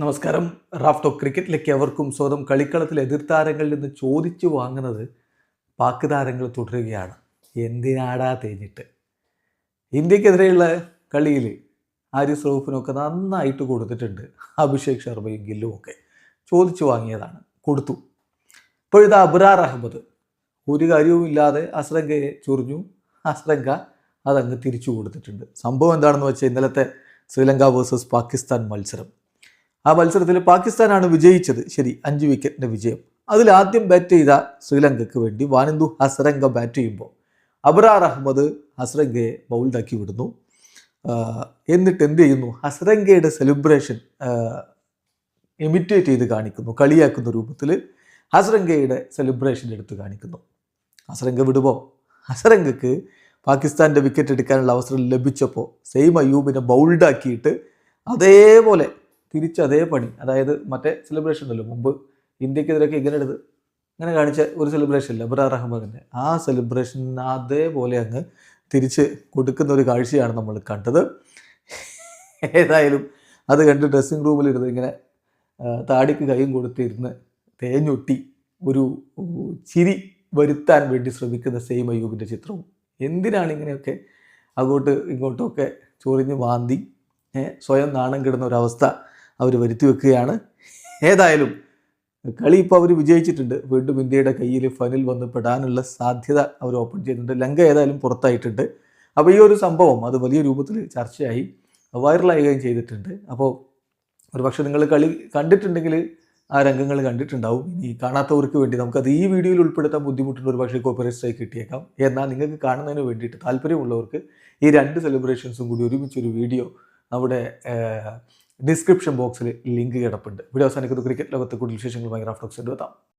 നമസ്കാരം. റാഫ്റ്റോ ക്രിക്കറ്റിലേക്ക് അവർക്കും സ്വന്തം കളിക്കളത്തിൽ എതിർത്താരങ്ങളിൽ നിന്ന് ചോദിച്ചു വാങ്ങുന്നത് പാക് താരങ്ങൾ തുടരുകയാണ്. എന്തിനാടാ തേഞ്ഞിട്ട്? ഇന്ത്യക്കെതിരെയുള്ള കളിയിൽ ആരിസ് റൌഫിനൊക്കെ നന്നായിട്ട് കൊടുത്തിട്ടുണ്ട്. അഭിഷേക് ശർമ്മയും ഗില്ലും ഒക്കെ ചോദിച്ചു വാങ്ങിയതാണ്. കൊടുത്തു. ഇപ്പോഴിതാ അബ്രാർ അഹമ്മദ്. ഒരു കാര്യവുമില്ലാതെ അസ്രങ്കയെ ചൊറിഞ്ഞു. അസ്രങ്ക അതങ്ങ് തിരിച്ചു കൊടുത്തിട്ടുണ്ട്. സംഭവം എന്താണെന്ന് വെച്ചാൽ ഇന്നലത്തെ ശ്രീലങ്ക വേഴ്സസ് പാകിസ്ഥാൻ മത്സരം. ആ മത്സരത്തിൽ പാകിസ്ഥാനാണ് വിജയിച്ചത്. ശരി അഞ്ച് വിക്കറ്റിന്റെ വിജയം. അതിൽ ആദ്യം ബാറ്റ് ചെയ്ത ശ്രീലങ്കയ്ക്ക് വേണ്ടി വാനന്ദു ഹസരംഗ ബാറ്റ് ചെയ്യുമ്പോൾ അബ്രാർ അഹമ്മദ് ഹസരംഗയെ ബൗൾഡാക്കി വിടുന്നു. എന്നിട്ട് എന്ത് ചെയ്യുന്നു? ഹസരംഗയുടെ സെലിബ്രേഷൻ ഇമിറ്റേറ്റ് ചെയ്ത് കാണിക്കുന്നു കളിയാക്കുന്ന രൂപത്തിൽ ഹസരംഗയുടെ സെലിബ്രേഷൻ എടുത്ത് കാണിക്കുന്നു. ഹസരംഗ വിടുമ്പോൾ ഹസരംഗക്ക് പാകിസ്ഥാന്റെ വിക്കറ്റ് എടുക്കാനുള്ള അവസരം ലഭിച്ചപ്പോൾ സെയിം അയ്യൂബിനെ ബൗൾഡാക്കിയിട്ട് അതേപോലെ തിരിച്ച് അതേ പണി. അതായത് മറ്റേ സെലിബ്രേഷൻ ഉണ്ടല്ലോ മുമ്പ് ഇന്ത്യക്കെതിരൊക്കെ ഇങ്ങനെ എടുത്ത് ഇങ്ങനെ കാണിച്ച ഒരു സെലിബ്രേഷൻ ഇല്ല അബ്രാർ അഹമ്മദിന്റെ ആ സെലിബ്രേഷൻ അതേപോലെ അങ്ങ് തിരിച്ച് കൊടുക്കുന്ന ഒരു കാഴ്ചയാണ് നമ്മൾ കണ്ടത്. ഏതായാലും അത് കണ്ട് ഡ്രസ്സിങ് റൂമിലിരുന്ന് ഇങ്ങനെ താടിക്ക് കൈയും കൊടുത്തിരുന്ന് തേഞ്ഞൊട്ടി ഒരു ചിരി വരുത്താൻ വേണ്ടി ശ്രമിക്കുന്ന സെയിം അയ്യൂബിന്റെ ചിത്രവും. എന്തിനാണ് ഇങ്ങനെയൊക്കെ അങ്ങോട്ട് ഇങ്ങോട്ടൊക്കെ ചൊറിഞ്ഞ് വാന്തി? സ്വയം നാണം കിടുന്ന ഒരവസ്ഥ. അവർ വരുത്തി വെക്കുകയാണ്. ഏതായാലും കളി ഇപ്പോൾ അവർ വിജയിച്ചിട്ടുണ്ട്. വീണ്ടും ഇന്ത്യയുടെ കയ്യിൽ ഫൈനൽ വന്ന് പെടാനുള്ള സാധ്യത അവർ ഓപ്പൺ ചെയ്തിട്ടുണ്ട്. ലങ്ക ഏതായാലും പുറത്തായിട്ടുണ്ട്. അപ്പോൾ ഈ ഒരു സംഭവം അത് വലിയ രൂപത്തിൽ ചർച്ചയായി. വൈറലാകുകയും ചെയ്തിട്ടുണ്ട്. അപ്പോൾ ഒരു പക്ഷേ നിങ്ങൾ കളി കണ്ടിട്ടുണ്ടെങ്കിൽ ആ രംഗങ്ങൾ കണ്ടിട്ടുണ്ടാവും. ഇനി കാണാത്തവർക്ക് വേണ്ടി നമുക്കത് ഈ വീഡിയോയിൽ ഉൾപ്പെടുത്താൻ ബുദ്ധിമുട്ടുണ്ട്. ഒരു പക്ഷേ കോപ്പറേറ്റ് സ്ട്രൈക്ക് കിട്ടിയേക്കാം. എന്നാൽ നിങ്ങൾക്ക് കാണുന്നതിന് വേണ്ടിയിട്ട് താല്പര്യമുള്ളവർക്ക് ഈ രണ്ട് സെലിബ്രേഷൻസും കൂടി ഒരുമിച്ചൊരു വീഡിയോ നമ്മുടെ ഡിസ്ക്രിപ്ഷൻ ബോക്സിൽ ലിങ്ക് കിടപ്പുണ്ട്. വീഡിയോ അവസാനിക്കുന്ന. ക്രിക്കറ്റ് ലോകത്തെ കൂടുതൽ വിശേഷങ്ങൾ വിശേഷങ്ങളുമായി റാഫ്റ്റോക്സ് എത്താം.